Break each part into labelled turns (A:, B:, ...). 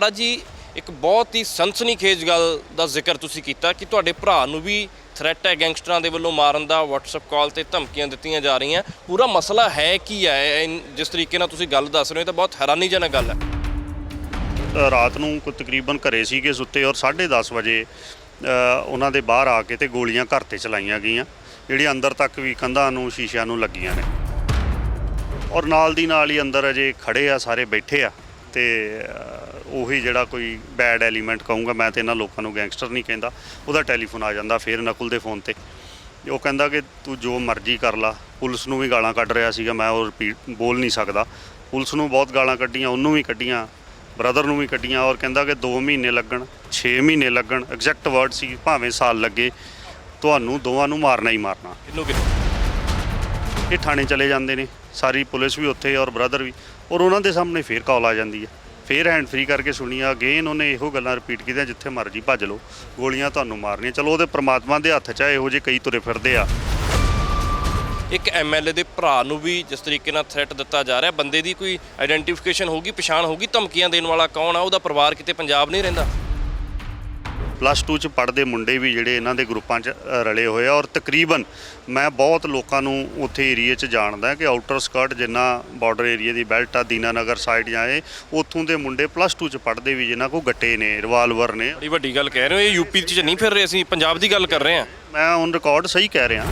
A: ਪਾੜਾ ਜੀ ਇੱਕ ਬਹੁਤ ਹੀ ਸਨਸਨੀਖੇਜ ਗੱਲ ਦਾ ਜ਼ਿਕਰ ਤੁਸੀਂ ਕੀਤਾ ਕਿ ਤੁਹਾਡੇ ਭਰਾ ਨੂੰ ਵੀ ਥ੍ਰੈਟ ਹੈ ਗੈਂਗਸਟਰਾਂ ਦੇ ਵੱਲੋਂ ਮਾਰਨ ਦਾ, WhatsApp ਕਾਲ ਤੇ ਧਮਕੀਆਂ ਦਿੱਤੀਆਂ ਜਾ ਰਹੀਆਂ। ਪੂਰਾ ਮਸਲਾ ਹੈ ਕੀ ਹੈ? ਜਿਸ ਤਰੀਕੇ ਨਾਲ ਤੁਸੀਂ ਗੱਲ ਦੱਸ ਰਹੇ ਹੋ ਤਾਂ ਬਹੁਤ ਹੈਰਾਨੀਜਨਕ ਗੱਲ ਹੈ।
B: ਰਾਤ ਨੂੰ ਕੋਈ ਤਕਰੀਬਨ ਘਰੇ ਸੀਗੇ ਸੁੱਤੇ ਔਰ 10:30 ਵਜੇ ਉਹਨਾਂ ਦੇ ਬਾਹਰ ਆ ਕੇ ਤੇ ਗੋਲੀਆਂ ਘਰ ਤੇ ਚਲਾਈਆਂ ਗਈਆਂ ਜਿਹੜੀਆਂ ਅੰਦਰ ਤੱਕ ਵੀ ਕੰਧਾਂ ਨੂੰ, ਸ਼ੀਸ਼ਿਆਂ ਨੂੰ ਲੱਗੀਆਂ ਨੇ। ਔਰ ਨਾਲ ਦੀ ਨਾਲ ਹੀ ਅੰਦਰ ਅਜੇ ਖੜੇ ਆ, ਸਾਰੇ ਬੈਠੇ ਆ ਤੇ ਉਹੀ ਜਿਹੜਾ ਕੋਈ ਬੈਡ ਐਲੀਮੈਂਟ ਕਹੂੰਗਾ ਮੈਂ ਤੇ ਇਹਨਾਂ ਲੋਕਾਂ ਨੂੰ ਗੈਂਗਸਟਰ ਨਹੀਂ ਕਹਿੰਦਾ। ਉਹਦਾ ਟੈਲੀਫੋਨ ਆ ਜਾਂਦਾ ਫਿਰ ਨਕੁਲ ਦੇ ਫੋਨ ਤੇ। ਉਹ ਕਹਿੰਦਾ ਕਿ ਤੂੰ ਜੋ ਮਰਜ਼ੀ ਕਰ ਲਾ ਪੁਲਿਸ ਨੂੰ ਵੀ ਗਾਲਾਂ ਕੱਢ ਰਿਹਾ ਸੀਗਾ ਮੈਂ ਉਹ ਰਿਪੀਟ ਬੋਲ ਨਹੀਂ ਸਕਦਾ। ਪੁਲਿਸ ਨੂੰ ਬਹੁਤ ਗਾਲਾਂ ਕੱਢੀਆਂ ਉਹਨੂੰ ਵੀ ਕੱਢੀਆਂ ਬ੍ਰਦਰ ਨੂੰ ਵੀ ਕੱਢੀਆਂ ਔਰ ਕਹਿੰਦਾ ਕਿ 2 ਮਹੀਨੇ ਲੱਗਣ 6 ਮਹੀਨੇ ਲੱਗਣ ਐਗਜ਼ੈਕਟ ਵਰਡ ਸੀ ਭਾਵੇਂ ਸਾਲ ਲੱਗੇ ਤੁਹਾਨੂੰ ਦੋਵਾਂ ਨੂੰ ਮਾਰਨਾ ਹੀ ਮਾਰਨਾ।
A: ਕਿੰਨੂੰ ਕਿੰਨੂੰ?
B: ਇਹ ਥਾਣੇ ਚਲੇ ਜਾਂਦੇ ਨੇ ਸਾਰੀ ਪੁਲਿਸ ਵੀ ਉੱਥੇ ਔਰ ਬ੍ਰਦਰ ਵੀ ਔਰ ਉਹਨਾਂ ਦੇ ਸਾਹਮਣੇ ਫੇਰ ਕਾਲ ਆ ਜਾਂਦੀ ਹੈ। ਫੇਰ ਹੈਂਡ ਫ੍ਰੀ ਕਰਕੇ ਸੁਣੀ ਅਗੇਨ ਉਹਨੇ ਇਹੋ ਗੱਲਾਂ ਰਿਪੀਟ ਕੀਤੀਆਂ, ਜਿੱਥੇ ਮਰਜ਼ੀ ਭੱਜ ਲਓ। ਗੋਲੀਆਂ ਤੁਹਾਨੂੰ ਮਾਰਨੀਆਂ। ਚਲੋ, ਉਹਦੇ ਪ੍ਰਮਾਤਮਾ ਦੇ ਹੱਥ 'ਚ ਆ, ਇਹੋ ਜਿਹੇ ਕਈ ਤੁਰੇ ਫਿਰਦੇ ਆ।
A: ਇੱਕ ਐਮਐਲਏ ਦੇ ਭਰਾ ਨੂੰ ਵੀ ਜਿਸ ਤਰੀਕੇ ਨਾਲ ਥ੍ਰੈਟ ਦਿੱਤਾ ਜਾ ਰਿਹਾ, ਬੰਦੇ ਦੀ ਕੋਈ ਆਇਡੈਂਟੀਫਿਕੇਸ਼ਨ ਹੋਊਗੀ, ਪਛਾਣ ਹੋਊਗੀ, ਧਮਕੀਆਂ ਦੇਣ ਵਾਲਾ ਕੌਣ ਆ? ਉਹਦਾ ਪਰਿਵਾਰ ਕਿਤੇ ਪੰਜਾਬ ਨਹੀਂ ਰਹਿੰਦਾ?
B: ਪਲੱਸ 2 ਚ ਪੜ੍ਹਦੇ ਮੁੰਡੇ ਵੀ ਜਿਹੜੇ ਇਹਨਾਂ ਦੇ ਗਰੁੱਪਾਂ 'ਚ ਰਲੇ ਹੋਏ ਆ ਔਰ ਤਕਰੀਬਨ ਮੈਂ ਬਹੁਤ ਲੋਕਾਂ ਨੂੰ ਉੱਥੇ ਏਰੀਏ 'ਚ ਜਾਣਦਾ ਕਿ ਆਊਟਰ ਸਕਰਟ ਜਿੰਨਾ ਬਾਰਡਰ ਏਰੀਆ ਦੀ ਬੈਲਟ ਆ ਦੀਨਾਨਗਰ ਸਾਈਡ ਜਾਏ ਉੱਥੋਂ ਦੇ ਮੁੰਡੇ ਪਲੱਸ 2 ਚ ਪੜ੍ਹਦੇ ਵੀ ਜਿਨ੍ਹਾਂ ਕੋ ਗੱਟੇ ਨੇ ਰਿਵਾਲਵਰ ਨੇ।
A: ਬੜੀ ਵੱਡੀ ਗੱਲ ਕਹਿ ਰਹੇ ਹੋ ਇਹ ਯੂਪੀ 'ਚ ਨਹੀਂ ਫਿਰ ਰਹੇ ਅਸੀਂ ਪੰਜਾਬ ਦੀ ਗੱਲ ਕਰ ਰਹੇ ਹਾਂ।
B: ਮੈਂ ਔਨ ਰਿਕਾਰਡ ਸਹੀ ਕਹਿ ਰਿਹਾ।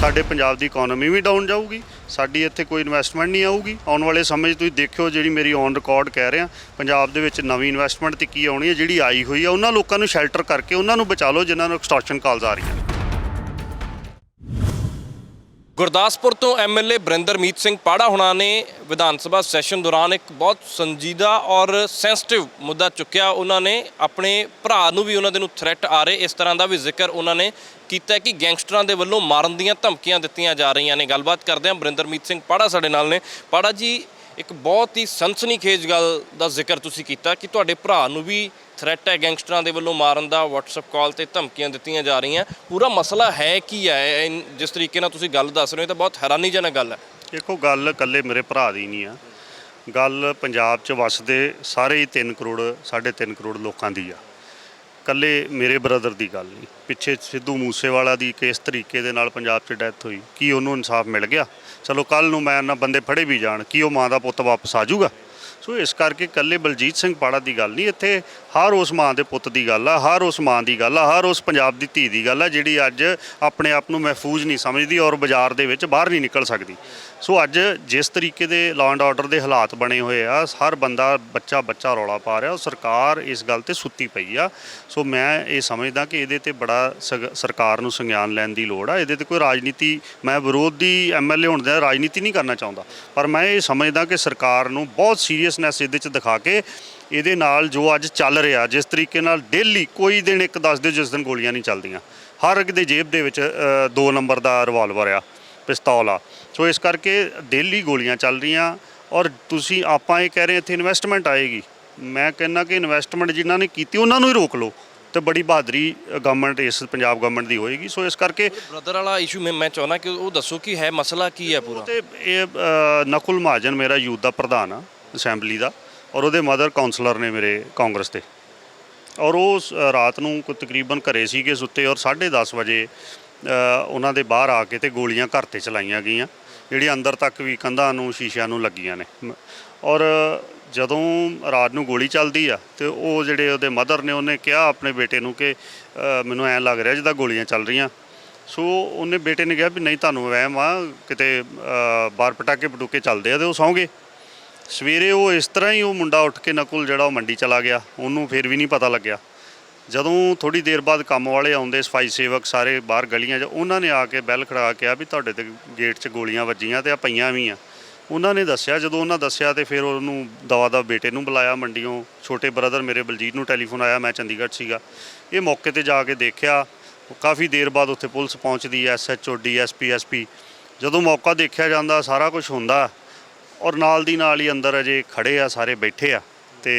B: ਸਾਡੇ ਪੰਜਾਬ ਦੀ ਇਕਨੋਮੀ ਵੀ ਡਾਊਨ ਜਾਊਗੀ ਸਾਡੀ ਇੱਥੇ ਕੋਈ ਇਨਵੈਸਟਮੈਂਟ ਨਹੀਂ ਆਊਗੀ। ਆਉਣ ਵਾਲੇ ਸਮੇਂ 'ਚ ਤੁਸੀਂ ਦੇਖਿਓ ਜਿਹੜੀ ਮੇਰੀ ਔਨ ਰਿਕਾਰਡ ਕਹਿ ਰਿਹਾ। ਪੰਜਾਬ ਦੇ ਵਿੱਚ ਨਵੀਂ ਇਨਵੈਸਟਮੈਂਟ ਤੇ ਕੀ ਆਉਣੀ ਹੈ, ਜਿਹੜੀ ਆਈ ਹੋਈ ਹੈ ਉਹਨਾਂ ਲੋਕਾਂ ਨੂੰ ਸ਼ੈਲਟਰ ਕਰਕੇ ਉਹਨਾਂ ਨੂੰ ਬਚਾ ਲਓ, ਜਿਨ੍ਹਾਂ ਨੂੰ ਐਕਸਟੋਰਸ਼ਨ ਕਾਲਸ ਆ ਰਹੀਆਂ ਨੇ।
A: ਗੁਰਦਾਸਪੁਰ ਤੋਂ ਐਮਐਲਏ ਬਰਿੰਦਰਮੀਤ ਸਿੰਘ ਪਾੜਾ ਹੁਣਾਂ ਨੇ ਵਿਧਾਨ ਸਭਾ ਸੈਸ਼ਨ ਦੌਰਾਨ ਇੱਕ ਬਹੁਤ ਸੰਜੀਦਾ ਔਰ ਸੈਂਸਿਟਿਵ ਮੁੱਦਾ ਚੁੱਕਿਆ। ਉਹਨਾਂ ਨੇ ਆਪਣੇ ਭਰਾ ਨੂੰ ਵੀ ਉਹਨਾਂ ਦੇ ਨੂੰ ਥ੍ਰੈਟ ਆ ਰਹੇ। ਇਸ ਤਰ੍ਹਾਂ ਦਾ ਵੀ ਜ਼ਿਕਰ ਉਹਨਾਂ ਨੇ ਕੀਤਾ ਕਿ ਗੈਂਗਸਟਰਾਂ ਦੇ ਵੱਲੋਂ ਮਾਰਨ ਦੀਆਂ ਧਮਕੀਆਂ ਦਿੱਤੀਆਂ ਜਾ ਰਹੀਆਂ ਨੇ। ਗੱਲਬਾਤ ਕਰਦੇ ਹਾਂ ਬਰਿੰਦਰਮੀਤ ਸਿੰਘ ਪਾੜਾ ਸਾਡੇ ਨਾਲ ਨੇ। ਪਾੜਾ ਜੀ, ਇੱਕ ਬਹੁਤ ਹੀ ਸਨਸਨੀਖੇਜ ਗੱਲ ਦਾ ਜ਼ਿਕਰ ਤੁਸੀਂ ਕੀਤਾ ਕਿ ਤੁਹਾਡੇ ਭਰਾ ਨੂੰ ਵੀ ਥ੍ਰੈਟ ਹੈ ਗੈਂਗਸਟਰਾਂ ਦੇ ਵੱਲੋਂ ਮਾਰਨ ਦਾ, WhatsApp ਕਾਲ ਤੇ ਧਮਕੀਆਂ ਦਿੱਤੀਆਂ ਜਾ ਰਹੀਆਂ। ਪੂਰਾ ਮਸਲਾ ਹੈ ਕੀ ਹੈ? ਜਿਸ ਤਰੀਕੇ ਨਾਲ ਤੁਸੀਂ ਗੱਲ ਦੱਸ ਰਹੇ ਹੋ, ਇਹ ਤਾਂ ਬਹੁਤ ਹੈਰਾਨੀਜਨਕ ਗੱਲ ਹੈ।
B: ਦੇਖੋ, ਗੱਲ ਇਕੱਲੇ ਮੇਰੇ ਭਰਾ ਦੀ ਨਹੀਂ ਆ। ਗੱਲ ਪੰਜਾਬ 'ਚ ਵੱਸਦੇ ਸਾਰੇ ਹੀ 3 ਕਰੋੜ 3.5 ਕਰੋੜ ਲੋਕਾਂ ਦੀ ਆ। ਇਕੱਲੇ ਮੇਰੇ ਬ੍ਰਦਰ ਦੀ ਗੱਲ ਨਹੀਂ। ਪਿੱਛੇ ਸਿੱਧੂ ਮੂਸੇਵਾਲਾ ਦੀ ਕਿਸ ਤਰੀਕੇ ਦੇ ਨਾਲ ਪੰਜਾਬ 'ਚ ਡੈਥ ਹੋਈ? ਕੀ ਉਹਨੂੰ ਇਨਸਾਫ ਮਿਲ ਗਿਆ? ਚਲੋ ਕੱਲ ਨੂੰ ਮੈਂ ਨਾ ਬੰਦੇ ਫੜੇ ਵੀ ਜਾਣ, ਕੀ ਉਹ ਮਾਂ ਦਾ ਪੁੱਤ ਵਾਪਸ ਆ ਜਾਊਗਾ? ਸੋ ਇਸ ਕਰਕੇ ਇਕੱਲੇ ਬਲਜੀਤ ਸਿੰਘ ਪਾੜਾ ਦੀ ਗੱਲ ਨਹੀਂ, ਇੱਥੇ ਹਰ ਉਸ ਮਾਂ ਦੇ ਪੁੱਤ ਦੀ ਗੱਲ ਆ, ਹਰ ਉਸ ਮਾਂ ਦੀ ਗੱਲ ਆ, ਹਰ ਉਸ ਪੰਜਾਬ ਦੀ ਧੀ ਦੀ ਗੱਲ ਆ, ਜਿਹੜੀ ਅੱਜ ਆਪਣੇ ਆਪ ਨੂੰ ਮਹਿਫੂਜ਼ ਨਹੀਂ ਸਮਝਦੀ ਔਰ ਬਾਜ਼ਾਰ ਦੇ ਵਿੱਚ ਬਾਹਰ ਨਹੀਂ ਨਿਕਲ ਸਕਦੀ। ਸੋ ਅੱਜ ਜਿਸ ਤਰੀਕੇ ਦੇ ਲਾਅ ਐਂਡ ਆਰਡਰ ਦੇ ਹਾਲਾਤ ਬਣੇ ਹੋਏ ਆ, ਹਰ ਬੰਦਾ ਬੱਚਾ ਬੱਚਾ ਰੌਲਾ ਪਾ ਰਿਹਾ ਉਹ ਸਰਕਾਰ ਇਸ ਗੱਲ ਤੇ ਸੁੱਤੀ ਪਈ ਆ। ਸੋ ਮੈਂ ਇਹ ਸਮਝਦਾ ਕਿ ਇਹਦੇ ਤੇ ਬੜਾ ਸਗ- ਸਰਕਾਰ ਨੂੰ ਸੰਗਿਆਨ ਲੈਣ ਦੀ ਲੋੜ ਆ। ਇਹਦੇ ਤੇ ਕੋਈ ਰਾਜਨੀਤੀ, ਮੈਂ ਵਿਰੋਧੀ ਐਮਐਲਏ ਹੋਣ ਦਾ ਰਾਜਨੀਤੀ ਨਹੀਂ ਕਰਨਾ ਚਾਹੁੰਦਾ। ਪਰ ਮੈਂ ਇਹ ਸਮਝਦਾ ਕਿ ਸਰਕਾਰ ਨੂੰ ਬਹੁਤ ਸੀਰੀਅਸਨੈਸ ਇਹਦੇ ਚ ਦਿਖਾ ਕੇ ਇਹਦੇ ਨਾਲ ਜੋ ਅੱਜ ਚੱਲ ਰਿਹਾ ਜਿਸ ਤਰੀਕੇ ਨਾਲ ਡੇਲੀ ਕੋਈ ਦਿਨ ਇੱਕ ਦੱਸ ਦਿਓ ਜਿਸ ਦਿਨ ਗੋਲੀਆਂ ਨਹੀਂ ਚੱਲਦੀਆਂ। ਹਰ ਇੱਕ ਦੇ ਜੇਬ ਦੇ ਵਿੱਚ 2 ਨੰਬਰ ਦਾ ਰਿਵਾਲਵਰ ਆ ਪਿਸਤੌਲ ਆ। ਸੋ ਇਸ ਕਰਕੇ ਡੇਲੀ ਗੋਲੀਆਂ ਚੱਲ ਰਹੀਆਂ ਔਰ ਤੁਸੀਂ ਆਪਾਂ ਇਹ ਕਹਿ ਰਹੇ ਇੱਥੇ ਇਨਵੈਸਟਮੈਂਟ ਆਏਗੀ। ਮੈਂ ਕਹਿੰਦਾ ਕਿ ਇਨਵੈਸਟਮੈਂਟ ਜਿਨ੍ਹਾਂ ਨੇ ਕੀਤੀ ਉਹਨਾਂ ਨੂੰ ਹੀ ਰੋਕ ਲਓ ਤੇ ਬੜੀ ਬਹਾਦਰੀ ਗਵਰਨਮੈਂਟ ਇਸ ਪੰਜਾਬ ਗਵਰਨਮੈਂਟ ਦੀ ਹੋਏਗੀ। ਸੋ ਇਸ ਕਰਕੇ
A: ਬ੍ਰਦਰ ਵਾਲਾ ਇਸ਼ੂ ਮੈਂ ਮੈਂ ਚਾਹੁੰਦਾ ਕਿ ਉਹ ਦੱਸੋ ਕਿ ਹੈ ਮਸਲਾ ਕੀ ਹੈ ਪੂਰਾ?
B: ਤੇ ਇਹ ਨਕੁਲ ਮਹਾਜਨ ਮੇਰਾ ਯੂਥ ਦਾ ਪ੍ਰਧਾਨ ਆ ਅਸੈਂਬਲੀ ਦਾ। ਔਰ ਉਹਦੇ ਮਦਰ ਕਾਉਂਸਲਰ ਨੇ ਮੇਰੇ ਕਾਂਗਰਸ ਦੇ। ਔਰ ਉਹ ਸ- ਰਾਤ ਨੂੰ ਕੋਈ ਤਕਰੀਬਨ ਘਰੇ ਸੀਗੇ ਸੁੱਤੇ ਔਰ 10:30 ਵਜੇ ਉਹਨਾਂ ਦੇ ਬਾਹਰ ਆ ਕੇ ਤੇ ਗੋਲੀਆਂ ਘਰ ਤੇ ਚਲਾਈਆਂ ਗਈਆਂ, ਜਿਹੜੀਆਂ ਅੰਦਰ ਤੱਕ ਵੀ ਕੰਧਾਂ ਨੂੰ, ਸ਼ੀਸ਼ਿਆਂ ਨੂੰ ਲੱਗੀਆਂ ਨੇ। ਔਰ ਜਦੋਂ ਰਾਤ ਨੂੰ ਗੋਲੀ ਚੱਲਦੀ ਆ ਤੇ ਉਹ ਜਿਹੜੇ ਉਹਦੇ ਮਦਰ ਨੇ, ਉਹਨੇ ਕਿਹਾ ਆਪਣੇ ਬੇਟੇ ਨੂੰ ਕਿ ਮੈਨੂੰ ਐਂ ਲੱਗ ਰਿਹਾ ਜਿੱਦਾਂ ਗੋਲੀਆਂ ਚੱਲ ਰਹੀਆਂ। ਸੋ ਉਹਨੇ ਬੇਟੇ ਨੇ ਕਿਹਾ ਵੀ ਨਹੀਂ, ਤੁਹਾਨੂੰ ਵਹਿਮ ਆ, ਕਿਤੇ ਬਾਹਰ ਪਟਾਕੇ ਪਟੂਕੇ ਚੱਲਦੇ ਆ ਤੇ ਉਹ ਸੌਂਗੇ ਸਵੇਰੇ ਉਹ ਇਸ ਤਰ੍ਹਾਂ ਹੀ ਉਹ ਮੁੰਡਾ ਉੱਠ ਕੇ ਨਕੁਲ ਜਿਹੜਾ ਉਹ ਮੰਡੀ ਚਲਾ ਗਿਆ, ਉਹਨੂੰ ਫਿਰ ਵੀ ਨਹੀਂ ਪਤਾ ਲੱਗਿਆ। ਜਦੋਂ ਥੋੜੀ ਦੇਰ ਬਾਅਦ ਕੰਮ ਵਾਲੇ ਆਉਂਦੇ, ਸਫ਼ਾਈ ਸੇਵਕ ਸਾਰੇ ਬਾਹਰ ਗਲੀਆਂ 'ਚ, ਉਹਨਾਂ ਨੇ ਆ ਕੇ ਬੈਲ ਖੜਾ ਕੇ ਕਿਹਾ ਵੀ ਤੁਹਾਡੇ ਤੇ ਗੇਟ 'ਚ ਗੋਲੀਆਂ ਵੱਜੀਆਂ ਤੇ ਆ ਪਈਆਂ ਵੀ ਆ। ਉਹਨਾਂ ਨੇ ਦੱਸਿਆ, ਜਦੋਂ ਉਹਨਾਂ ਦੱਸਿਆ ਤੇ ਫਿਰ ਉਹਨੂੰ ਦਵਾ ਦਾ ਬੇਟੇ ਨੂੰ ਬੁਲਾਇਆ ਮੰਡੀੋਂ ਛੋਟੇ ਬ੍ਰਦਰ ਮੇਰੇ ਬਲਜੀਤ ਨੂੰ ਟੈਲੀਫੋਨ ਆਇਆ, ਮੈਂ ਚੰਡੀਗੜ੍ਹ ਸੀਗਾ। ਇਹ ਮੌਕੇ ਤੇ ਜਾ ਕੇ ਦੇਖਿਆ, ਕਾਫੀ ਦੇਰ ਬਾਅਦ ਉੱਥੇ ਪੁਲਿਸ ਪਹੁੰਚਦੀ ਐਸਐਚਓ ਡੀਐਸਪੀ ਐਸਪੀ ਜਦੋਂ ਮੌਕਾ ਦੇਖਿਆ ਜਾਂਦਾ, ਸਾਰਾ ਕੁਝ ਹੁੰਦਾ। ਔਰ ਨਾਲ ਦੀ ਨਾਲ ਹੀ ਅੰਦਰ ਅਜੇ ਖੜੇ ਆ, ਸਾਰੇ ਬੈਠੇ ਆ ਤੇ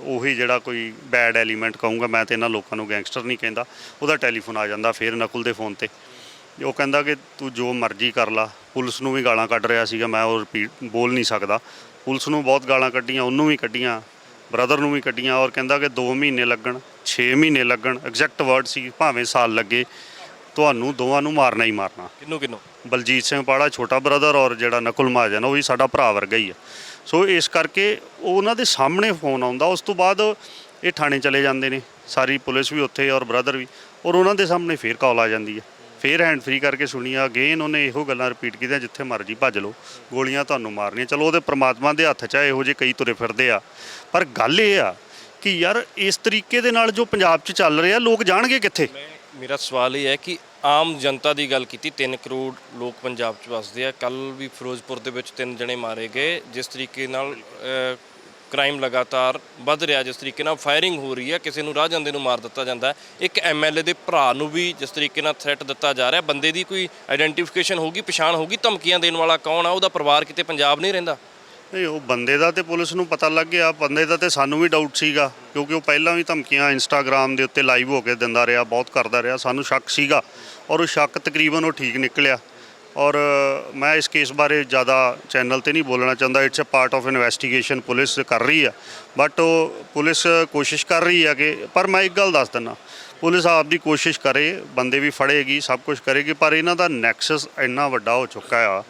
B: ਉਹੀ ਜਿਹੜਾ ਕੋਈ ਬੈਡ ਐਲੀਮੈਂਟ ਕਹੂੰਗਾ, ਮੈਂ ਤੇ ਇਹਨਾਂ ਲੋਕਾਂ ਨੂੰ ਗੈਂਗਸਟਰ ਨਹੀਂ ਕਹਿੰਦਾ। ਉਹਦਾ ਟੈਲੀਫੋਨ ਆ ਜਾਂਦਾ ਫਿਰ ਨਕੁਲ ਦੇ ਫੋਨ ਤੇ। ਉਹ ਕਹਿੰਦਾ ਕਿ ਤੂੰ ਜੋ ਮਰਜ਼ੀ ਕਰ ਲਾ। ਪੁਲਿਸ ਨੂੰ ਵੀ ਗਾਲਾਂ ਕੱਢ ਰਿਹਾ ਸੀਗਾ, ਮੈਂ ਉਹ ਰਿਪੀਟ ਬੋਲ ਨਹੀਂ ਸਕਦਾ। ਪੁਲਿਸ ਨੂੰ ਬਹੁਤ ਗਾਲਾਂ ਕੱਢੀਆਂ, ਉਹਨੂੰ ਵੀ ਕੱਢੀਆਂ ਬ੍ਰਦਰ ਨੂੰ ਵੀ ਕੱਢੀਆਂ ਔਰ ਕਹਿੰਦਾ ਕਿ 2 ਮਹੀਨੇ ਲੱਗਣ 6 ਮਹੀਨੇ ਲੱਗਣ ਐਗਜ਼ੈਕਟ ਵਰਡ ਸੀ, ਭਾਵੇਂ ਸਾਲ ਲੱਗੇ। ਤੁਹਾਨੂੰ ਦੋਵਾਂ ਨੂੰ ਮਾਰਨਾ ਹੀ ਮਾਰਨਾ।
A: ਕਿੰਨੂੰ ਕਿੰਨੂੰ
B: ਬਲਜੀਤ ਸਿੰਘ ਪਾੜਾ ਛੋਟਾ ਬ੍ਰਦਰ ਔਰ ਜਿਹੜਾ ਨਕੁਲ ਮਹਾਜਨ ਉਹ ਵੀ ਸਾਡਾ ਭਰਾ ਵਰਗਾ ਹੀ ਆ। ਸੋ ਇਸ ਕਰਕੇ ਉਹ ਉਹਨਾਂ ਦੇ ਸਾਹਮਣੇ ਫੋਨ ਆਉਂਦਾ ਉਸ ਤੋਂ ਬਾਅਦ ਇਹ ਥਾਣੇ ਚਲੇ ਜਾਂਦੇ ਨੇ। ਸਾਰੀ ਪੁਲਿਸ ਵੀ ਉੱਥੇ ਔਰ ਬ੍ਰਦਰ ਵੀ। ਔਰ ਉਹਨਾਂ ਦੇ ਸਾਹਮਣੇ ਫੇਰ ਕਾਲ ਆ ਜਾਂਦੀ ਹੈ ਫੇਰ ਹੈਂਡ ਫ੍ਰੀ ਕਰਕੇ ਸੁਣੀਆ ਅਗੇਨ ਉਹਨੇ ਇਹੋ ਗੱਲਾਂ ਰਿਪੀਟ ਕੀਤੀਆਂ ਜਿੱਥੇ ਮਰਜ਼ੀ ਭੱਜ ਲਓ। ਗੋਲੀਆਂ ਤੁਹਾਨੂੰ ਮਾਰਨੀਆਂ। ਚਲੋ ਉਹਦੇ ਪ੍ਰਮਾਤਮਾ ਦੇ ਹੱਥ 'ਚ ਆ ਇਹੋ ਜਿਹੇ ਕਈ ਤੁਰੇ ਫਿਰਦੇ ਆ। ਪਰ ਗੱਲ ਇਹ ਆ ਕਿ ਯਾਰ ਇਸ ਤਰੀਕੇ ਦੇ ਨਾਲ ਜੋ ਪੰਜਾਬ 'ਚ ਚੱਲ ਰਿਹਾ ਲੋਕ ਜਾਣਗੇ ਕਿੱਥੇ?
A: ਮੇਰਾ ਸਵਾਲ ਇਹ ਹੈ ਕਿ ਆਮ ਜਨਤਾ ਦੀ ਗੱਲ ਕੀਤੀ 3 ਕਰੋੜ ਲੋਕ ਪੰਜਾਬ 'ਚ ਵੱਸਦੇ ਆ ਕੱਲ ਵੀ ਫਿਰੋਜ਼ਪੁਰ ਦੇ ਵਿੱਚ ਤਿੰਨ ਜਣੇ ਮਾਰੇ ਗਏ, ਜਿਸ ਤਰੀਕੇ ਨਾਲ ਕ੍ਰਾਈਮ ਲਗਾਤਾਰ ਵੱਧ ਰਿਹਾ, ਜਿਸ ਤਰੀਕੇ ਨਾਲ ਫਾਇਰਿੰਗ ਹੋ ਰਹੀ ਹੈ, ਕਿਸੇ ਨੂੰ ਰਾਹ ਜਾਂਦੇ ਨੂੰ ਮਾਰ ਦਿੱਤਾ ਜਾਂਦਾ ਹੈ। ਇੱਕ ਐਮਐਲਏ ਦੇ ਭਰਾ ਨੂੰ ਵੀ ਜਿਸ ਤਰੀਕੇ ਨਾਲ ਥ੍ਰੈਟ ਦਿੱਤਾ ਜਾ ਰਿਹਾ, ਬੰਦੇ ਦੀ ਕੋਈ ਆਇਡੈਂਟੀਫਿਕੇਸ਼ਨ ਹੋਊਗੀ, ਪਛਾਣ ਹੋਊਗੀ, ਧਮਕੀਆਂ ਦੇਣ ਵਾਲਾ ਕੌਣ ਆ, ਉਹਦਾ ਪਰਿਵਾਰ ਕਿਤੇ ਪੰਜਾਬ ਨਹੀਂ ਰਹਿੰਦਾ?
B: ਨਹੀਂ, ਉਹ ਬੰਦੇ ਦਾ ਤੇ ਪੁਲਿਸ ਨੂੰ ਪਤਾ ਲੱਗ ਗਿਆ, ਬੰਦੇ ਦਾ ਤੇ ਸਾਨੂੰ ਵੀ ਡਾਊਟ ਸੀਗਾ, ਕਿਉਂਕਿ ਉਹ ਪਹਿਲਾਂ ਵੀ ਧਮਕੀਆਂ ਇੰਸਟਾਗ੍ਰam ਦੇ ਉੱਤੇ ਲਾਈਵ ਹੋ ਕੇ ਦਿੰਦਾ ਰਿਹਾ, ਬਹੁਤ ਕਰਦਾ ਰਿਹਾ, ਸਾਨੂੰ ਸ਼ੱਕ ਸੀਗਾ ਔਰ ਉਹ ਸ਼ੱਕ ਤਕਰੀਬਨ ਉਹ ਠੀਕ ਨਿਕਲਿਆ। ਔਰ ਮੈਂ ਇਸ ਕੇਸ ਬਾਰੇ ਜ਼ਿਆਦਾ ਚੈਨਲ ਤੇ ਨਹੀਂ ਬੋਲਣਾ ਚਾਹੁੰਦਾ it's a part of investigation police ਕਰ ਰਹੀ ਆ ਬਟ ਉਹ ਪੁਲਿਸ ਕੋਸ਼ਿਸ਼ ਕਰ ਰਹੀ ਆ ਕਿ, ਪਰ ਮੈਂ ਇੱਕ ਗੱਲ ਦੱਸ ਦਿੰਦਾ, ਪੁਲਿਸ ਆਪ ਦੀ ਕੋਸ਼ਿਸ਼ ਕਰੇ, ਬੰਦੇ ਵੀ ਫੜੇਗੀ, ਸਭ ਕੁਝ ਕਰੇਗੀ, ਪਰ ਇਹਨਾਂ ਦਾ ਨੈਕਸਸ ਇੰਨਾ ਵੱਡਾ ਹੋ ਚੁੱਕਾ ਆ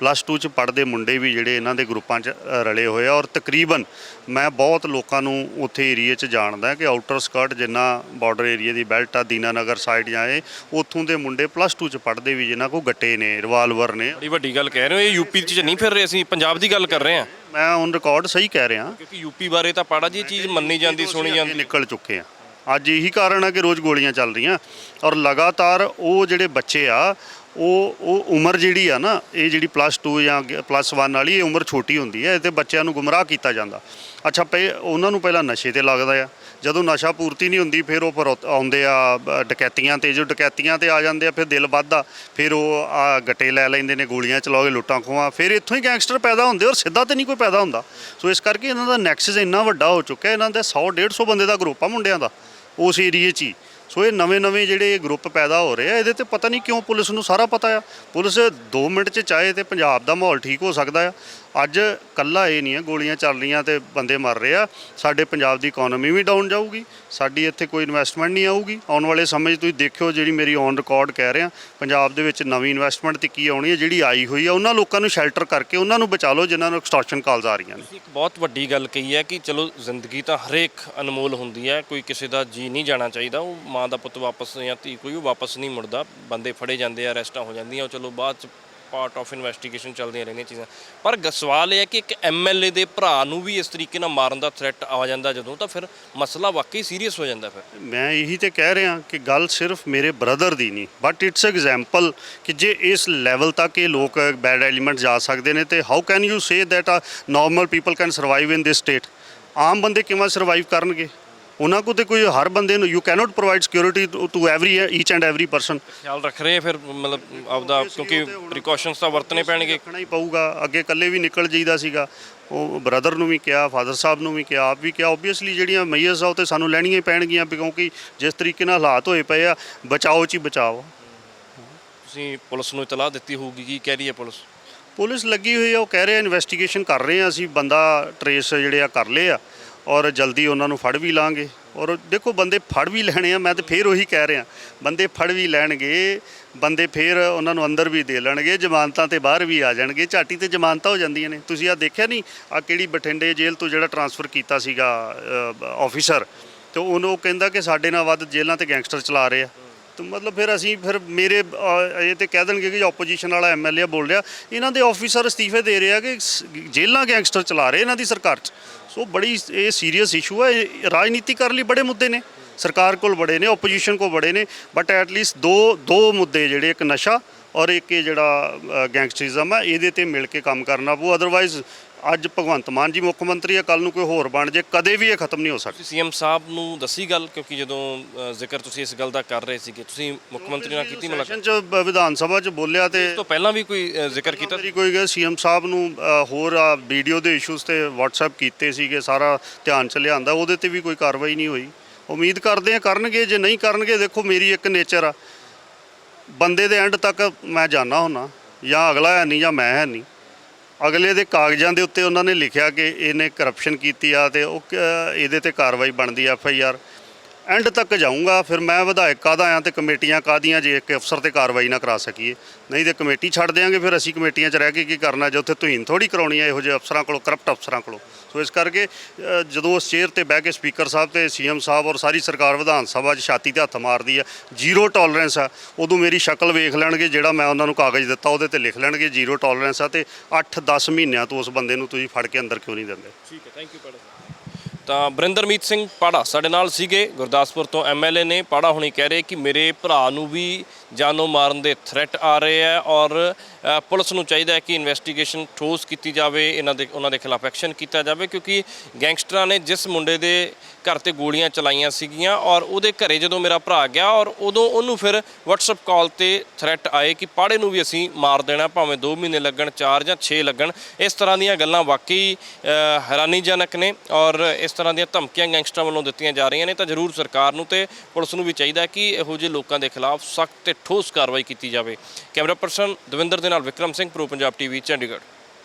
B: ਪਲੱਸ 2 ਚ ਪੜ੍ਹਦੇ ਮੁੰਡੇ ਵੀ ਜਿਹੜੇ ਇਹਨਾਂ ਦੇ ਗਰੁੱਪਾਂ 'ਚ ਰਲੇ ਹੋਏ ਆ ਔਰ ਤਕਰੀਬਨ ਮੈਂ ਬਹੁਤ ਲੋਕਾਂ ਨੂੰ ਉੱਥੇ ਏਰੀਏ 'ਚ ਜਾਣਦਾ ਕਿ ਆਊਟਰ ਸਕਰਟ ਜਿੰਨਾ ਬਾਰਡਰ ਏਰੀਆ ਦੀ ਬੈਲਟ ਆ ਦੀਨਾਨਗਰ ਸਾਈਡ ਜਾਏ ਉੱਥੋਂ ਦੇ ਮੁੰਡੇ ਪਲੱਸ 2 ਚ ਪੜ੍ਹਦੇ ਵੀ ਜਿਨ੍ਹਾਂ ਕੋ ਗੱਟੇ ਨੇ ਰਿਵਾਲਵਰ ਨੇ।
A: ਬੜੀ ਵੱਡੀ ਗੱਲ ਕਹਿ ਰਹੇ ਹੋ ਇਹ ਯੂਪੀ 'ਚ ਨਹੀਂ ਫਿਰ ਰਹੇ ਅਸੀਂ ਪੰਜਾਬ ਦੀ ਗੱਲ ਕਰ ਰਹੇ ਹਾਂ।
B: ਮੈਂ ਔਨ ਰਿਕਾਰਡ ਸਹੀ ਕਹਿ ਰਿਹਾ।
A: ਕਿਉਂਕਿ ਯੂਪੀ ਬਾਰੇ ਤਾਂ ਪਾੜਾ ਜੀ ਇਹ ਚੀਜ਼ ਮੰਨੀ ਜਾਂਦੀ ਸੁਣੀ ਜਾਂਦੀ।
B: ਨਿਕਲ ਚੁੱਕੇ ਆ ਅੱਜ ਇਹੀ ਕਾਰਨ ਆ ਕਿ ਰੋਜ਼ ਗੋਲੀਆਂ ਚੱਲ ਰਹੀਆਂ। ਔਰ ਲਗਾਤਾਰ ਉਹ ਜਿਹੜੇ ਬੱਚੇ ਆ ਉਹ ਉਹ ਉਮਰ ਜਿਹੜੀ ਆ ਨਾ, ਇਹ ਜਿਹੜੀ ਪਲੱਸ 2 ਜਾਂ ਪਲੱਸ 1 ਵਾਲੀ, ਇਹ ਉਮਰ ਛੋਟੀ ਹੁੰਦੀ ਹੈ ਤੇ ਬੱਚਿਆਂ ਨੂੰ ਗੁੰਮਰਾਹ ਕੀਤਾ ਜਾਂਦਾ। ਅੱਛਾ ਪਏ ਉਹਨਾਂ ਨੂੰ ਪਹਿਲਾਂ ਨਸ਼ੇ ਤੇ ਲੱਗਦਾ ਆ। ਜਦੋਂ ਨਸ਼ਾ ਪੂਰਤੀ ਨਹੀਂ ਹੁੰਦੀ, ਫਿਰ ਉਹ ਫਿਰ ਆਉਂਦੇ ਆ ਡਕੈਤੀਆਂ ਤੇ। ਜੋ ਡਕੈਤੀਆਂ ਤੇ ਆ ਜਾਂਦੇ ਆ, ਫਿਰ ਦਿਲ ਵੱਧਦਾ। ਫਿਰ ਉਹ, ਆ, ਗੱਟੇ ਲੈ ਲੈਂਦੇ ਨੇ, ਗੋਲੀਆਂ ਚਲਾਓਗੇ ਲੁੱਟਾਂ ਖੋਹਾਂ। ਫਿਰ ਇੱਥੋਂ ਹੀ ਗੈਂਗਸਟਰ ਪੈਦਾ ਹੁੰਦੇ, ਔਰ ਸਿੱਧਾ ਤੇ ਨਹੀਂ ਕੋਈ ਪੈਦਾ ਹੁੰਦਾ। ਸੋ ਇਸ ਕਰਕੇ ਇਹਨਾਂ ਦਾ ਨੈਕਸਸ ਇੰਨਾ ਵੱਡਾ ਹੋ ਚੁੱਕਾ ਇਹਨਾਂ ਦਾ 100 150 ਬੰਦੇ ਦਾ ਗਰੁੱਪ ਆ ਮੁੰਡਿਆਂ ਦਾ, ਉਸ ਏਰੀਏ 'ਚ ਹੀ। ਸੋ ਇਹ ਨਵੇਂ ਨਵੇਂ ਜਿਹੜੇ ਗਰੁੱਪ ਪੈਦਾ ਹੋ ਰਹੇ ਆ, ਇਹਦੇ ਤੇ ਪਤਾ ਨਹੀਂ ਕਿਉਂ ਪੁਲਿਸ ਨੂੰ ਸਾਰਾ ਪਤਾ ਆ। ਪੁਲਿਸ 2 ਮਿੰਟ 'ਚ ਚਾਹੇ ਤੇ ਪੰਜਾਬ ਦਾ ਮਾਹੌਲ ਠੀਕ ਹੋ ਸਕਦਾ ਆ। ਅੱਜ ਕੱਲਾ ਇਹ ਨਹੀਂ ਹੈ, ਗੋਲੀਆਂ ਚੱਲ ਰਹੀਆਂ ਤੇ ਬੰਦੇ ਮਰ ਰਹੇ ਆ। ਸਾਡੇ ਪੰਜਾਬ ਦੀ ਇਕਨੋਮੀ ਵੀ ਡਾਊਨ ਜਾਊਗੀ, ਸਾਡੀ ਇੱਥੇ ਕੋਈ ਇਨਵੈਸਟਮੈਂਟ ਨਹੀਂ ਆਊਗੀ। ਆਉਣ ਵਾਲੇ ਸਮੇਂ 'ਚ ਤੁਸੀਂ ਦੇਖਿਓ ਜਿਹੜੀ ਮੇਰੀ ਔਨ ਰਿਕਾਰਡ ਕਹਿ ਰਿਹਾ, ਪੰਜਾਬ ਦੇ ਵਿੱਚ ਨਵੀਂ ਇਨਵੈਸਟਮੈਂਟ ਤੇ ਕੀ ਆਉਣੀ ਹੈ, ਜਿਹੜੀ ਆਈ ਹੋਈ ਆ, ਉਹਨਾਂ ਲੋਕਾਂ ਨੂੰ ਸ਼ੈਲਟਰ ਕਰਕੇ ਉਹਨਾਂ ਨੂੰ ਬਚਾ ਲਓ ਜਿਨ੍ਹਾਂ ਨੂੰ ਐਕਸਟੋਰਸ਼ਨ ਕਾਲਸ ਆ ਰਹੀਆਂ ਨੇ।
A: ਇੱਕ ਬਹੁਤ ਵੱਡੀ ਗੱਲ ਕਹੀ ਹੈ ਕਿ ਚਲੋ ਜ਼ਿੰਦਗੀ ਤਾਂ ਹਰੇਕ ਅਨਮੋਲ ਹੁੰਦੀ ਹੈ, ਕੋਈ ਕਿਸੇ ਦਾ ਜੀ ਨਹੀਂ ਜਾਣਾ ਚਾਹੀਦਾ, ਉਹ ਮਾਂ ਦਾ ਪੁੱਤ ਵਾਪਸ ਜਾਂ ਧੀ ਕੋਈ ਉਹ ਵਾਪਸ ਨਹੀਂ ਮੁੜਦਾ, ਬੰਦੇ ਫੜੇ ਜਾਂਦੇ ਆ ਅਰੈਸਟਾਂ ਹੋ ਜਾਂਦੀਆਂ, ਉਹ ਚਲੋ ਬਾਅਦ ਚ ਪਾਰਟ ਆਫ ਇਨਵੈਸਟੀਗੇਸ਼ਨ ਚੱਲਦੀਆਂ ਰਹਿੰਦੀਆਂ ਚੀਜ਼ਾਂ। ਪਰ ਗ- ਸਵਾਲ ਇਹ ਹੈ ਕਿ ਇੱਕ ਐਮਐਲਏ ਦੇ ਭਰਾ ਨੂੰ ਵੀ ਇਸ ਤਰੀਕੇ ਨਾਲ ਮਾਰਨ ਦਾ ਥ੍ਰੈਟ ਆ ਜਾਂਦਾ ਜਦੋਂ, ਤਾਂ ਫਿਰ ਮਸਲਾ ਵਾਕਈ ਸੀਰੀਅਸ ਹੋ ਜਾਂਦਾ ਫਿਰ।
B: ਮੈਂ ਇਹੀ ਤੇ ਕਹਿ ਰਿਹਾ ਕਿ ਗੱਲ ਸਿਰਫ ਮੇਰੇ ਬ੍ਰਦਰ ਦੀ ਨਹੀਂ ਬਟ ਇਟਸ ਐਗਜ਼ਾਮਪਲ ਕਿ ਜੇ ਇਸ ਲੈਵਲ ਤੱਕ ਇਹ ਲੋਕ ਬੈਡ ਐਲੀਮੈਂਟ ਜਾ ਸਕਦੇ ਨੇ, ਤੇ how can you say that a normal people can survive in this state ਆਮ ਬੰਦੇ ਕਿਵੇਂ ਸਰਵਾਈਵ ਕਰਨਗੇ? ਉਹਨਾਂ ਕੋਲ ਤੇ ਕੋਈ ਹਰ ਬੰਦੇ ਨੂੰ you cannot provide security to every each and every person
A: ਖਿਆਲ ਰੱਖ ਰਹੇ ਫਿਰ ਮਤਲਬ ਆਪਦਾ ਕਿਉਂਕਿ ਪ੍ਰੀਕਾਸ਼ਨਸ ਤਾਂ ਵਰਤਣੇ ਪੈਣਗੇ।
B: ਰੱਖਣਾ ਹੀ ਪਊਗਾ। ਅੱਗੇ ਇਕੱਲੇ ਵੀ ਨਿਕਲ ਜਾਈਦਾ ਸੀਗਾ। ਉਹ ਬ੍ਰਦਰ ਨੂੰ ਵੀ ਕਿਹਾ ਫਾਦਰ ਸਾਹਿਬ ਨੂੰ ਵੀ ਕਿਹਾ ਆਪ ਵੀ ਕਿਹਾ। ਓਬਵੀਅਸਲੀ ਜਿਹੜੀਆਂ ਮਈਅਰਸ ਆ ਉਹ ਤੇ ਸਾਨੂੰ ਲੈਣੀਆਂ ਹੀ ਪੈਣਗੀਆਂ ਕਿਉਂਕਿ ਜਿਸ ਤਰੀਕੇ ਨਾਲ ਹਾਲਾਤ ਹੋਏ ਪਏ ਆ ਬਚਾਓ ਚ ਹੀ ਬਚਾਓ।
A: ਤੁਸੀਂ ਪੁਲਿਸ ਨੂੰ ਇਤਲਾਹ ਦਿੱਤੀ ਹੋਊਗੀ ਕੀ ਕਹਿ ਰਹੀ ਹੈ ਪੁਲਿਸ?
B: ਪੁਲਿਸ ਲੱਗੀ ਹੋਈ ਆ ਉਹ ਕਹਿ ਰਹੇ ਆ ਇਨਵੈਸਟੀਗੇਸ਼ਨ ਕਰ ਰਹੇ ਆ ਅਸੀਂ ਬੰਦਾ ਟਰੇਸ ਜਿਹੜੇ ਆ ਕਰ ਲਏ ਆ। ਔਰ ਜਲਦੀ ਉਹਨਾਂ ਨੂੰ ਫੜ ਵੀ ਲਾਂਗੇ। ਔਰ ਦੇਖੋ, ਬੰਦੇ ਫੜ ਵੀ ਲੈਣੇ ਆ, ਮੈਂ ਤਾਂ ਫੇਰ ਉਹੀ ਕਹਿ ਰਿਹਾ। ਬੰਦੇ ਫੜ ਵੀ ਲੈਣਗੇ, ਬੰਦੇ ਫੇਰ ਉਹਨਾਂ ਨੂੰ ਅੰਦਰ ਵੀ ਦੇ ਲੈਣਗੇ, ਜ਼ਮਾਨਤਾਂ ਤੇ ਬਾਹਰ ਵੀ ਆ ਜਾਣਗੇ। ਝਾਟੀ ਤੇ ਜ਼ਮਾਨਤਾਂ ਹੋ ਜਾਂਦੀਆਂ ਨੇ। ਤੁਸੀਂ ਆ ਦੇਖਿਆ ਨਹੀਂ ਆ ਕਿਹੜੀ ਬਠਿੰਡੇ ਜੇਲ੍ਹ ਤੋਂ ਜਿਹੜਾ ਟਰਾਂਸਫਰ ਕੀਤਾ ਸੀਗਾ ਆਫੀਸਰ ਤੇ ਉਹਨੂੰ ਉਹ ਕਹਿੰਦਾ ਕਿ ਸਾਡੇ ਨਾਲ ਵੱਧ ਜੇਲ੍ਹਾਂ ਤੇ ਗੈਂਗਸਟਰ ਚਲਾ ਰਹੇ ਆ। ਤੇ ਮਤਲਬ ਫਿਰ ਅਸੀਂ ਫਿਰ ਮੇਰੇ ਅ, ਇਹ ਤੇ ਕਹਿ ਦੇਣਗੇ ਕਿ ਆਪੋਜੀਸ਼ਨ ਵਾਲਾ ਐਮਐਲਏ ਬੋਲ ਰਿਹਾ। ਇਹਨਾਂ ਦੇ ਆਫੀਸਰ ਅਸਤੀਫੇ ਦੇ ਰਹੇ ਆ ਕਿ ਸ- ਜੇਲ੍ਹਾਂ ਗੈਂਗਸਟਰ ਚਲਾ ਰਹੇ ਇਹਨਾਂ ਦੀ ਸਰਕਾਰ 'ਚ। ਸੋ ਬੜੀ ਇਹ ਸੀਰੀਅਸ ਇਸ਼ੂ ਹੈ ਇਹ ਰਾਜਨੀਤੀ ਕਰਨ ਲਈ ਬੜੇ ਮੁੱਦੇ ਨੇ। ਸਰਕਾਰ ਕੋਲ ਬੜੇ ਨੇ ਆਪੋਜੀਸ਼ਨ ਕੋਲ ਬੜੇ ਨੇ ਬਟ ਐਟ ਲੀਸਟ ਦੋ ਦੋ ਮੁੱਦੇ ਜਿਹੜੇ ਇੱਕ ਨਸ਼ਾ ਔਰ ਇੱਕ ਇਹ ਜਿਹੜਾ ਗੈਂਗਸਟਰਿਜ਼ਮ ਹੈ ਇਹਦੇ ਤੇ ਮਿਲ ਕੇ ਕੰਮ ਕਰਨਾ ਪਊ। ਅਦਰਵਾਈਜ਼ ਅੱਜ ਭਗਵੰਤ ਮਾਨ ਜੀ ਮੁੱਖ ਮੰਤਰੀ ਆ ਕੱਲ ਨੂੰ ਕੋਈ ਹੋਰ ਬਣ ਜੇ ਕਦੇ ਵੀ ਇਹ ਖਤਮ ਨਹੀਂ ਹੋ ਸਕਦਾ।
A: ਤੁਸੀਂ ਸੀਐਮ ਸਾਹਿਬ ਨੂੰ ਦੱਸੀ ਗੱਲ ਕਿਉਂਕਿ ਜਦੋਂ ਜ਼ਿਕਰ ਤੁਸੀਂ ਇਸ ਗੱਲ ਦਾ ਕਰ ਰਹੇ ਸੀਗੇ ਤੁਸੀਂ ਮੁੱਖ ਮੰਤਰੀ ਨਾਲ ਕੀਤੀ ਮੁਲਾਕਾਤ?
B: ਸੈਸ਼ਨ ਚ ਵਿਧਾਨ ਸਭਾ ਚ ਬੋਲਿਆ ਤੇ
A: ਇਸ ਤੋਂ ਪਹਿਲਾਂ ਵੀ ਕੋਈ ਜ਼ਿਕਰ ਕੀਤਾ?
B: ਮੇਰੀ ਕੋਈ ਗਿਆ ਸੀਐਮ ਸਾਹਿਬ ਨੂੰ ਹੋਰ ਵੀਡੀਓ ਦੇ ਇਸ਼ੂਸ ਤੇ WhatsApp ਕੀਤੇ ਸੀਗੇ ਸਾਰਾ ਧਿਆਨ ਚ ਲਿਆਂਦਾ ਉਹਦੇ ਤੇ ਵੀ ਕੋਈ ਕਾਰਵਾਈ ਨਹੀਂ ਹੋਈ। ਉਮੀਦ ਕਰਦੇ ਆ ਕਰਨਗੇ ਜੇ ਨਹੀਂ ਕਰਨਗੇ ਦੇਖੋ ਮੇਰੀ ਇੱਕ ਨੇਚਰ ਆ। ਬੰਦੇ ਦੇ ਐਂਡ ਤੱਕ ਮੈਂ ਜਾਣਾ ਹੁੰਨਾ, ਜਾਂ ਅਗਲਾ ਹੈ ਨਹੀਂ ਜਾਂ ਮੈਂ ਹੈ ਨਹੀਂ। ਅਗਲੇ ਦੇ ਕਾਗਜ਼ਾਂ ਦੇ ਉੱਤੇ ਉਹਨਾਂ ਨੇ ਲਿਖਿਆ ਕਿ ਇਹਨੇ ਕਰਪਸ਼ਨ ਕੀਤੀ ਆ ਤੇ ਉਹ ਕ- ਇਹਦੇ ਤੇ ਕਾਰਵਾਈ ਬਣਦੀ ਐਫ ਆਈ ਆਰ ਐਂਡ ਤੱਕ ਜਾਊਂਗਾ, ਫਿਰ ਮੈਂ ਵਿਧਾਇਕ ਕਾਹਦਾ ਆ ਤੇ ਕਮੇਟੀਆਂ ਕਾਹਦੀਆਂ ਜੇ ਇੱਕ ਅਫਸਰ ਤੇ ਕਾਰਵਾਈ ਨਾ ਕਰਾ ਸਕੀਏ। ਨਹੀਂ ਤੇ ਕਮੇਟੀ ਛੱਡ ਦਿਆਂਗੇ, ਫਿਰ ਅਸੀਂ ਕਮੇਟੀਆਂ 'ਚ ਰਹਿ ਕੇ ਕੀ ਕਰਨਾ, ਜੇ ਉੱਥੇ ਤੁਹੀਨ ਥੋੜੀ ਕਰਾਉਣੀ ਆ, ਇਹੋ ਜਿਹੇ ਅਫਸਰਾਂ ਕੋਲੋਂ ਕਰਪਟ ਅਫਸਰਾਂ ਕੋਲੋਂ। ਸੋ ਇਸ ਕਰਕੇ ਜਦੋਂ ਉਸ ਚੇਅਰ ਤੇ ਬਹਿ ਕੇ ਸਪੀਕਰ ਸਾਹਿਬ ਤੇ ਸੀਐਮ ਸਾਹਿਬ ਔਰ ਸਾਰੀ ਸਰਕਾਰ ਵਿਧਾਨ ਸਭਾ 'ਚ ਛਾਤੀ ਤੇ ਹੱਥ ਮਾਰਦੀ ਆ ਜ਼ੀਰੋ ਟੋਲਰੈਂਸ ਆ, ਉਦੋਂ ਮੇਰੀ ਸ਼ਕਲ ਵੇਖ ਲੈਣਗੇ, ਜਿਹੜਾ ਮੈਂ ਉਹਨਾਂ ਨੂੰ ਕਾਗਜ਼ ਦਿੱਤਾ, ਉਹਦੇ ਤੇ ਲਿਖ ਲੈਣਗੇ ਜ਼ੀਰੋ ਟੋਲਰੈਂਸ ਆ ਤੇ 8-10 ਮਹੀਨਿਆਂ ਤੋਂ ਉਸ ਬੰਦੇ ਨੂੰ ਤੁਸੀਂ ਫੜ ਕੇ ਅੰਦਰ ਕਿਉਂ ਨਹੀਂ ਦਿੰਦੇ।
A: ਠੀਕ ਹੈ ਥੈਂਕ ਯੂ ਪਾੜਾ ਤਾਂ ਬਰਿੰਦਰਮੀਤ ਸਿੰਘ ਪਾੜਾ ਸਾਡੇ ਨਾਲ ਸੀਗੇ। ਗੁਰਦਾਸਪੁਰ ਤੋਂ ਐਮਐਲਏ ਨੇ। ਪਾੜਾ ਹੁਣੀ ਕਹਿ ਰਹੇ ਕਿ ਮੇਰੇ ਭਰਾ ਨੂੰ ਵੀ ਜਾਨੋਂ ਮਾਰਨ ਦੇ ਥ੍ਰੈਟ ਆ ਰਹੇ ਆ ਔਰ ਪੁਲਿਸ ਨੂੰ ਚਾਹੀਦਾ ਹੈ ਕਿ ਇਨਵੈਸਟੀਗੇਸ਼ਨ ਠੋਸ ਕੀਤੀ ਜਾਵੇ। ਇਹਨਾਂ ਦੇ, ਉਹਨਾਂ ਦੇ ਖਿਲਾਫ ਐਕਸ਼ਨ ਕੀਤਾ ਜਾਵੇ ਕਿਉਂਕਿ ਗੈਂਗਸਟਰਾਂ ਨੇ ਜਿਸ ਮੁੰਡੇ ਦੇ ਘਰ ਤੇ ਗੋਲੀਆਂ ਚਲਾਈਆਂ ਸੀਗੀਆਂ ਔਰ ਉਹਦੇ ਘਰੇ ਜਦੋਂ ਮੇਰਾ ਭਰਾ ਗਿਆ ਔਰ ਉਦੋਂ ਉਹਨੂੰ ਫਿਰ WhatsApp ਕਾਲ ਤੇ ਥ੍ਰੈਟ ਆਏ ਕਿ ਪਾੜੇ ਨੂੰ ਵੀ ਅਸੀਂ ਮਾਰ ਦੇਣਾ, ਭਾਵੇਂ 2 ਮਹੀਨੇ ਲੱਗਣ 4 ਜਾਂ 6 ਲੱਗਣ। ਇਸ ਤਰ੍ਹਾਂ ਦੀਆਂ ਗੱਲਾਂ ਵਾਕਈ ਹੈਰਾਨੀਜਨਕ ਨੇ ਔਰ ਇਸ ਤਰ੍ਹਾਂ ਦੀਆਂ ਧਮਕੀਆਂ ਗੈਂਗਸਟਰਾਂ ਵੱਲੋਂ ਦਿੱਤੀਆਂ ਜਾ ਰਹੀਆਂ ਨੇ ਤਾਂ ਜ਼ਰੂਰ ਸਰਕਾਰ ਨੂੰ ਤੇ ਪੁਲਿਸ ਨੂੰ ਵੀ ਚਾਹੀਦਾ ਕਿ ਇਹੋ ਜਿਹੇ ਲੋਕਾਂ ਦੇ ਖਿਲਾਫ ਸਖਤ ਤੇ ਠੋਸ ਕਾਰਵਾਈ ਕੀਤੀ ਜਾਵੇ। ਕੈਮਰਾ ਪਰਸਨ ਦਵਿੰਦਰ ਦੇ ਨਾਲ ਵਿਕਰਮ ਸਿੰਘ, ਪ੍ਰੋ ਪੰਜਾਬ ਟੀਵੀ ਚੰਡੀਗੜ੍ਹ।